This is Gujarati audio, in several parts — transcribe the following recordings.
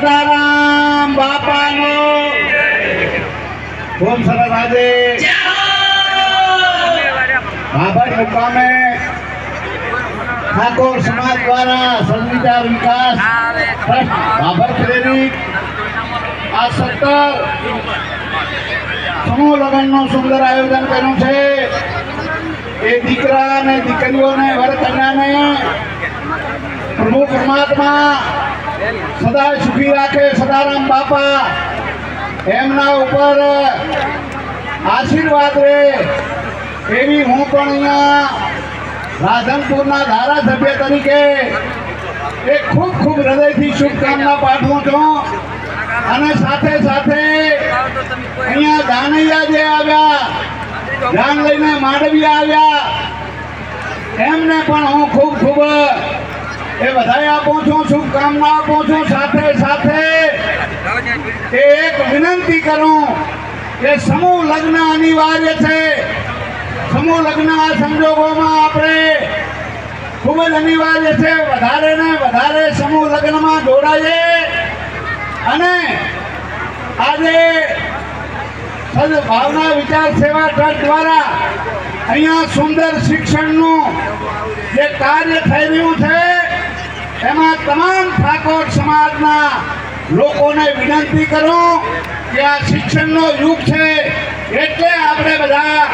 સીતારામ બાપાનો. ઓમ સરસ આજે. ભાભર મુકામે. ઠાકોર સમાજ દ્વારા સંવિધા વિકાસ. બાબર પ્રેરિત આ સત્તર સમૂહ લગ્નનું સુંદર આયોજન કર્યું છે. એ દીકરા અને દીકરીઓને વર કન્યાને પ્રભુ પરમાત્મા સદા સુખી રાખે સદારામ બાપા. એમના ઉપર આશીર્વાદ રહે એવી હું પણ અહીંયા રાધનપુરના ધારાસભ્ય તરીકે એ ખૂબ ખૂબ હૃદયથી શુભકામના પાઠવું છું. અને સાથે સાથે અહીંયા દાનૈયા જે આવ્યા ધ્યાન લઈને માંડવી આવ્યા, એમને પણ હું ખૂબ ખૂબ એ બધાએ આપું છું શુભકામના આપું છું, સાથે સાથે. એ એક વિનંતી કરું કે સમૂહ લગ્ન અનિવાર્ય છે. સમૂહ લગ્ન આ સંજોગોમાં આપણે ખૂબ જ અનિવાર્ય છે. વધારે ને વધારે સમૂહ લગ્નમાં જોડાઈએ. અને આજે સદભાવના વિચાર સેવા ટ્રસ્ટ દ્વારા અહીંયા સુંદર શિક્ષણનું જે કાર્ય થઈ રહ્યું છે એમાં તમામ ઠાકોર સમાજના લોકોને વિનંતી કરું કે આ શિક્ષણનો યુગ છે, એટલે આપણે બધા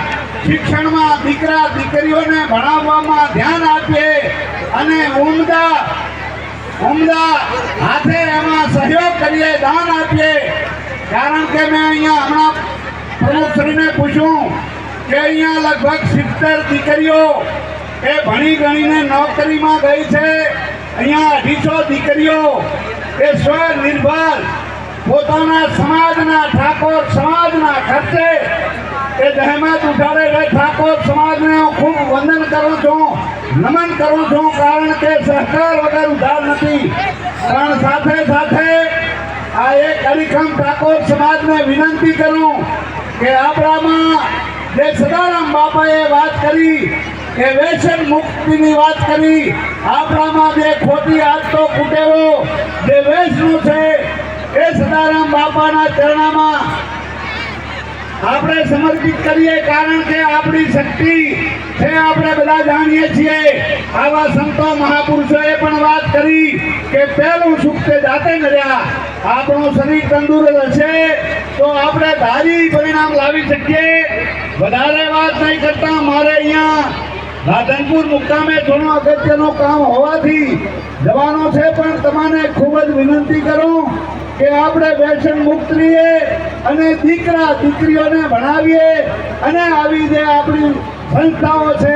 શિક્ષણમાં દીકરા દીકરીઓને ભણાવવામાં ધ્યાન આપીએ અને ઉમદા ઉમદા હાથે એમાં સહયોગ કરીએ, દાન આપીએ. કારણ કે મેં અહીંયા હમણાં પ્રમુખશ્રીને પૂછ્યું કે અહીંયા લગભગ સિત્તેર દીકરીઓ એ ભણી ગણીને નોકરીમાં ગઈ છે. અહીંયા અઢીસો દીકરીઓ, એ સ્વનિર્ભર પોતાના સમાજના ઠાકોર સમાજના ખર્ચે એ જહેમત ઉઠાડે છે. ઠાકોર સમાજને હું ખૂબ વંદન કરું છું, નમન કરું છું, કારણ કે સહકાર વગર ઉધાર નથી. પણ સાથે સાથે આ એક અડીખમ ઠાકોર સમાજને વિનંતી કરું કે આપણામાં જે સદારામ બાપાએ વાત કરી કે વ્યસન મુક્તિની વાત કરી. આપણામાં જે ખોટી આદતો કુટેવો જે વેશનું છે, એ સદારામ બાપાના ચરણામાં આપણે સમર્પિત કરીએ કારણ કે આપણી શક્તિ છે, આપણે બધા જાણીએ છીએ. આવા સંતો મહાપુરુષોએ પણ વાત કરી કે પહેલું સુખ તે જાતે કર્યા આપણું શરીર તંદુરસ્ત હશે તો આપણે ધારી પરિણામ લાવી શકીએ. વધારે વાત નહીં કરતા, મારે અહીંયા રાધનપુર મુકામે ઘણું અગત્યનું કામ હોવાથી જવાનો છે, પણ તમને ખૂબ જ વિનંતી કરું કે આપણે વ્યસન મુક્ત રહીએ અને દીકરા, દીકરીઓને ભણાવીએ અને આવી જે આપણી સંસ્થાઓ છે,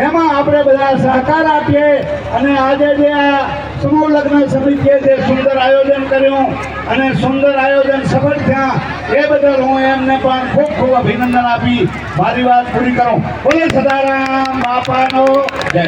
એમાં આપણે બધા સહકાર આપીએ અને આજે જે આ સમૂહ લગ્ન સમિતિએ જે સુંદર આયોજન કર્યું અને સુંદર આયોજન સફળ થયા, એ બદલ હું એમને પણ ખૂબ ખૂબ અભિનંદન આપી. મારી વાત પૂરી કરું. બોલે સદારામ બાપાનો. જય.